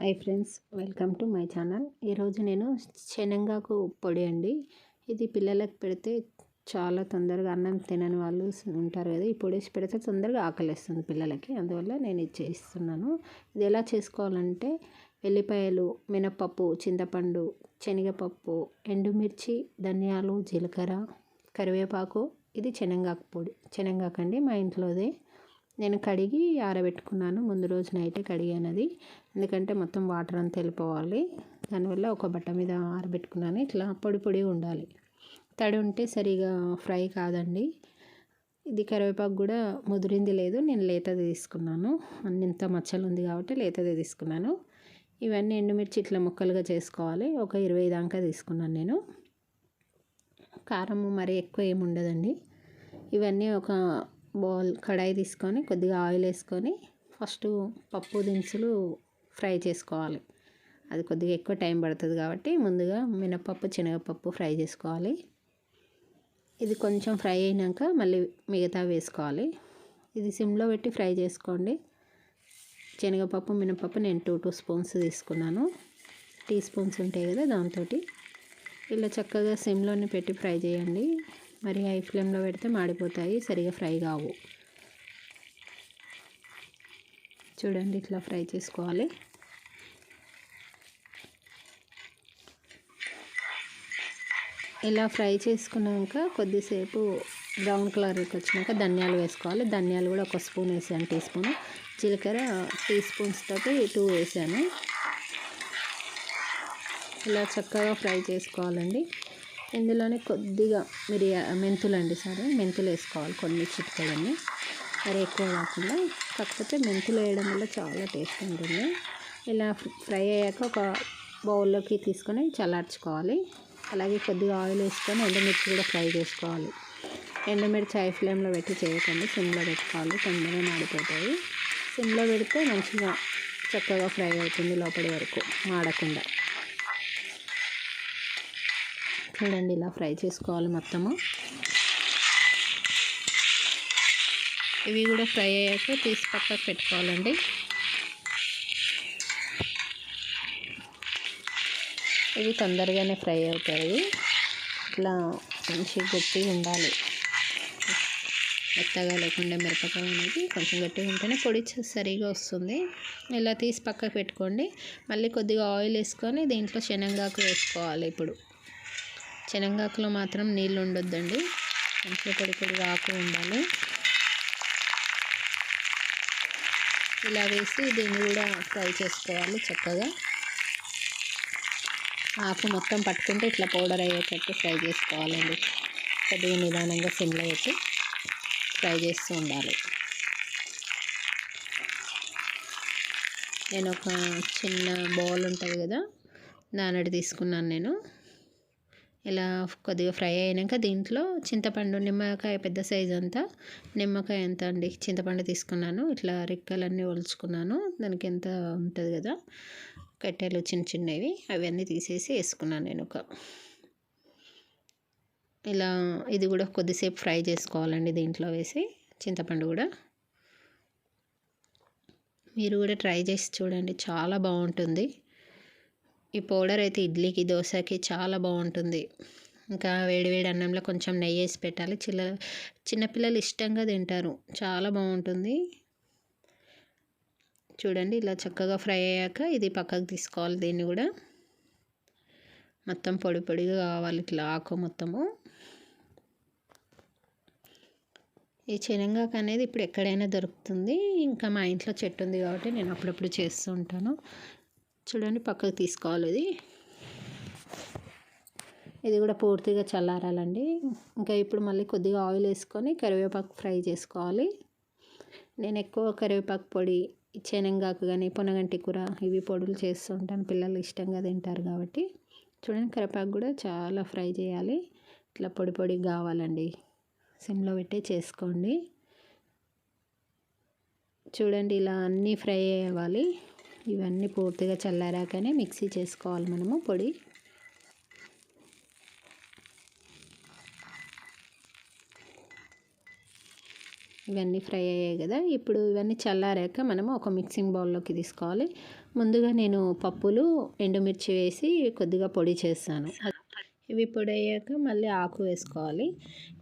Hi friends welcome to my channel. ఈరోజు నేను శనగాకు పొడి అండి. ఇది పిల్లలకు పెడితే చాలా తొందరగా అన్నం తినని వాళ్ళు ఉంటారు కదా ఈ పొడి వేసి పెడితే తొందరగా ఆకలిస్తుంది పిల్లలకి. అందువల్ల నేను ఇది చేస్తున్నాను. ఇది ఎలా చేసుకోవాలంటే వెల్లిపాయలు మినపప్పు చింతపండు శనగపప్పు ఎండుమిర్చి ధనియాలు జీలకర్ర కరివేపాకు. ఇది శనగాకు పొడి శనగాకు అండి మా ఇంట్లోదే. నేను కడిగి ఆరబెట్టుకున్నాను. ముందు రోజు నైటే కడిగానది. ఎందుకంటే మొత్తం వాటర్ అంతా వెళ్ళిపోవాలి. దానివల్ల ఒక బట్ట మీద ఆరబెట్టుకున్నాను. ఇట్లా పొడి పొడి ఉండాలి. తడి ఉంటే సరిగా ఫ్రై కాదండి. ఇది కరివేపాకు కూడా ముదిరింది లేదు. నేను లేతది తీసుకున్నాను. అన్నింత మచ్చలు ఉంది కాబట్టి లేతది తీసుకున్నాను. ఇవన్నీ ఎండుమిర్చి ఇట్లా ముక్కలుగా చేసుకోవాలి. ఒక ఇరవై దాకా తీసుకున్నాను నేను. కారం మరి ఎక్కువ ఏమి ఉండదండి. ఇవన్నీ ఒక బౌల్ కడాయి తీసుకొని కొద్దిగా ఆయిల్ వేసుకొని ఫస్ట్ పప్పు దినుసులు ఫ్రై చేసుకోవాలి. అది కొద్దిగా ఎక్కువ టైం పడుతుంది కాబట్టి ముందుగా మినపప్పు శనగపప్పు ఫ్రై చేసుకోవాలి. ఇది కొంచెం ఫ్రై అయినాక మళ్ళీ మిగతా వేసుకోవాలి. ఇది సిమ్లో పెట్టి ఫ్రై చేసుకోండి. శనగపప్పు మినపప్పు నేను టూ టూ స్పూన్స్ తీసుకున్నాను. టీ స్పూన్స్ ఉంటాయి కదా దాంతో ఇలా చక్కగా సిమ్లోనే పెట్టి ఫ్రై చేయండి. మరి హై ఫ్లేమ్లో పెడితే మాడిపోతాయి సరిగా ఫ్రై కావు. చూడండి ఇట్లా ఫ్రై చేసుకోవాలి. ఇలా ఫ్రై చేసుకున్నాక కొద్దిసేపు బ్రౌన్ కలర్కి వచ్చినాక ధనియాలు వేసుకోవాలి. ధనియాలు కూడా ఒక స్పూన్ వేసాను టీ స్పూన్. జీలకర్ర టీ స్పూన్స్ తోటి టూ వేసాను. ఇలా చక్కగా ఫ్రై చేసుకోవాలండి. ఇందులోనే కొద్దిగా మిరియా మెంతులు అండి సరే మెంతులు వేసుకోవాలి కొన్ని చిట్కలని మరి ఎక్కువ కాకుండా కాకపోతే మెంతులు వేయడం వల్ల చాలా టేస్ట్ ఉంటుంది. ఇలా ఫ్రై అయ్యాక ఒక బౌల్లోకి తీసుకొని చల్లార్చుకోవాలి. అలాగే కొద్దిగా ఆయిల్ వేసుకొని ఎండుమిర్చి కూడా ఫ్రై చేసుకోవాలి. ఎండుమిర్చి హై ఫ్లేమ్లో పెట్టి చేయకండి సిమ్లో పెట్టుకోవాలి తొందరగా మాడిపోతాయి. సిమ్లో పెడితే మంచిగా చక్కగా ఫ్రై అవుతుంది లోపలి వరకు మాడకుండా. చూడండి ఇలా ఫ్రై చేసుకోవాలి మొత్తము. ఇవి కూడా ఫ్రై అయ్యాక తీసి పక్కకు పెట్టుకోవాలండి. ఇవి తొందరగానే ఫ్రై అవుతాయి. ఇట్లా మంచి గట్టిగా ఉండాలి. మెత్తగా లేకుండా మిరపకాయ అనేది కొంచెం గట్టిగా ఉంటేనే పొడి సరిగా వస్తుంది. ఇలా తీసి పక్కకు పెట్టుకోండి. మళ్ళీ కొద్దిగా ఆయిల్ వేసుకొని దీంట్లో శనగాకు వేసుకోవాలి ఇప్పుడు. శనగాకులో మాత్రం నీళ్ళు ఉండొద్దండి మంచిగా పొడి పొడిగా ఆకు ఉండాలి. ఇలా వేసి దీన్ని కూడా ఫ్రై చేసుకోవాలి చక్కగా. ఆకు మొత్తం పట్టుకుంటే ఇట్లా పౌడర్ అయ్యేటట్టు ఫ్రై చేసుకోవాలండి. కొద్దిగా నిదానంగా సిమ్లో పెట్టి ఫ్రై చేస్తూ ఉండాలి. నేను ఒక చిన్న బౌల్ ఉంటుంది కదా దానిటి తీసుకున్నాను నేను. ఇలా కొద్దిగా ఫ్రై అయినాక దీంట్లో చింతపండు నిమ్మకాయ పెద్ద సైజ్ అంతా. నిమ్మకాయ ఎంత అండి? చింతపండు తీసుకున్నాను. ఇట్లా రిక్కలన్నీ ఒలుచుకున్నాను. దానికి ఎంత ఉంటుంది కదా? కట్టెలు చిన్న చిన్నవి. అవన్నీ తీసేసి వేసుకున్నాను నేను ఒక ఇలా ఇది కూడా కొద్దిసేపు ఫ్రై చేసుకోవాలండి దీంట్లో వేసి. చింతపండు కూడా. మీరు కూడా ట్రై చేసి చూడండి. చాలా బాగుంటుంది. ఈ పౌడర్ అయితే ఇడ్లీకి దోశకి చాలా బాగుంటుంది. ఇంకా వేడివేడి అన్నంలో కొంచెం నెయ్యి వేసి పెట్టాలి. చిల్ల చిన్నపిల్లలు ఇష్టంగా తింటారు. చాలా బాగుంటుంది. చూడండి ఇలా చక్కగా ఫ్రై అయ్యాక ఇది పక్కకు తీసుకోవాలి దీన్ని కూడా. మొత్తం పొడి పొడిగా కావాలి ఇట్లా ఆకు మొత్తము. ఈ శనగాకు అనేది ఇప్పుడు ఎక్కడైనా దొరుకుతుంది. ఇంకా మా ఇంట్లో చెట్టు ఉంది కాబట్టి నేను అప్పుడప్పుడు చేస్తూ ఉంటాను. చూడండి పక్కకు తీసుకోవాలి ఇది. ఇది కూడా పూర్తిగా చల్లారాలండి. ఇంకా ఇప్పుడు మళ్ళీ కొద్దిగా ఆయిల్ వేసుకొని కరివేపాకు ఫ్రై చేసుకోవాలి. నేను ఎక్కువ కరివేపాకు పొడి శనగాకు కానీ పొనగంటి కూర ఇవి పొడులు చేస్తూ ఉంటాను. పిల్లలు ఇష్టంగా తింటారు కాబట్టి. చూడండి కరివేపాకు కూడా చాలా ఫ్రై చేయాలి. ఇట్లా పొడి పొడి కావాలండి. సిమ్లో పెట్టి చేసుకోండి. చూడండి ఇలా అన్నీ ఫ్రై అవ్వాలి. ఇవన్నీ పూర్తిగా చల్లారాకనే మిక్సీ చేసుకోవాలి మనము పొడి. ఇవన్నీ ఫ్రై అయ్యాయి కదా ఇప్పుడు ఇవన్నీ చల్లారాక మనము ఒక మిక్సింగ్ బౌల్లోకి తీసుకోవాలి. ముందుగా నేను పప్పులు ఎండుమిర్చి వేసి కొద్దిగా పొడి చేస్తాను. ఇవి పొడి అయ్యాక మళ్ళీ ఆకు వేసుకోవాలి.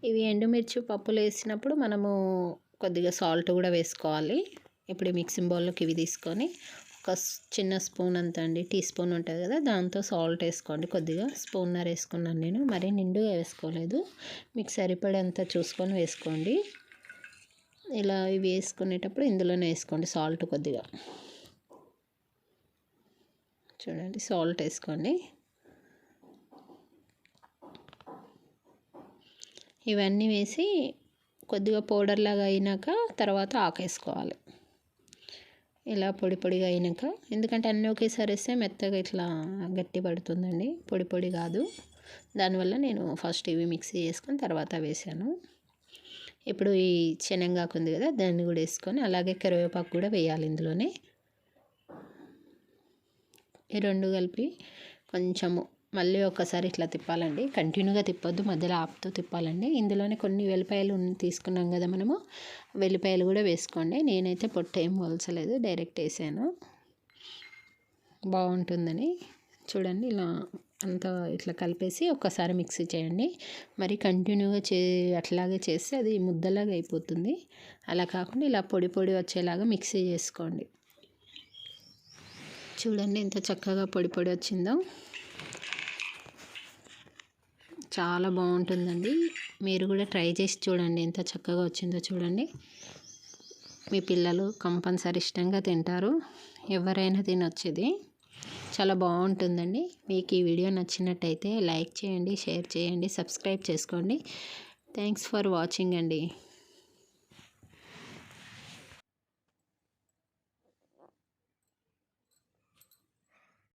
ఇవి ఎండుమిర్చి పప్పులు వేసినప్పుడు మనము కొద్దిగా సాల్ట్ కూడా వేసుకోవాలి. ఇప్పుడు మిక్సింగ్ బౌల్లోకి ఇవి తీసుకొని ఒక చిన్న స్పూన్ అంత అండి టీ స్పూన్ ఉంటుంది కదా దాంతో సాల్ట్ వేసుకోండి కొద్దిగా. స్పూన్నర్ వేసుకున్నాను నేను మరీ నిండుగా వేసుకోలేదు. మీకు సరిపడేంత చూసుకొని వేసుకోండి. ఇలా ఇవి వేసుకునేటప్పుడు ఇందులోనే వేసుకోండి సాల్ట్ కొద్దిగా. చూడండి సాల్ట్ వేసుకోండి. ఇవన్నీ వేసి కొద్దిగా పౌడర్ లాగా అయినాక తర్వాత ఆకేసుకోవాలి. ఇలా పొడి పొడిగా అయినాక ఎందుకంటే అన్నీ ఒకేసారి వేస్తే మెత్తగా ఇట్లా గట్టి పడుతుందండి. పొడి పొడి కాదు. దానివల్ల నేను ఫస్ట్ ఇవి మిక్సీ చేసుకొని తర్వాత వేసాను. ఇప్పుడు ఈ శనగాకు ఉంది కదా దాన్ని కూడా వేసుకొని అలాగే కరివేపాకు కూడా వేయాలి ఇందులోనే. ఈ రెండు కలిపి కొంచెము మళ్ళీ ఒకసారి ఇట్లా తిప్పాలండి. కంటిన్యూగా తిప్పొద్దు మధ్యలో ఆపుతూ తిప్పాలండి. ఇందులోనే కొన్ని వెల్లిపాయలు తీసుకున్నాం కదా మనము. వెల్లిపాయలు కూడా వేసుకోండి. నేనైతే పొట్టు ఏం వలసలేదు డైరెక్ట్ వేసాను. బాగుంటుందని చూడండి ఇలా అంతా ఇట్లా కలిపేసి ఒక్కసారి మిక్సీ చేయండి. మరి కంటిన్యూగా చే అట్లాగే చేస్తే అది ముద్దలాగా అయిపోతుంది. అలా కాకుండా ఇలా పొడి పొడి వచ్చేలాగా మిక్సీ చేసుకోండి. చూడండి ఎంత చక్కగా పొడి పొడి వచ్చిందో. చాలా బాగుంటుందండి. మీరు కూడా ట్రై చేసి చూడండి. ఎంత చక్కగా వచ్చిందో చూడండి. మీ పిల్లలు కంపల్సరీ ఇష్టంగా తింటారు. ఎవరైనా తినొచ్చేది. చాలా బాగుంటుందండి. మీకు ఈ వీడియో నచ్చినట్టయితే లైక్ చేయండి షేర్ చేయండి సబ్స్క్రైబ్ చేసుకోండి. థ్యాంక్స్ ఫర్ వాచింగ్ అండి.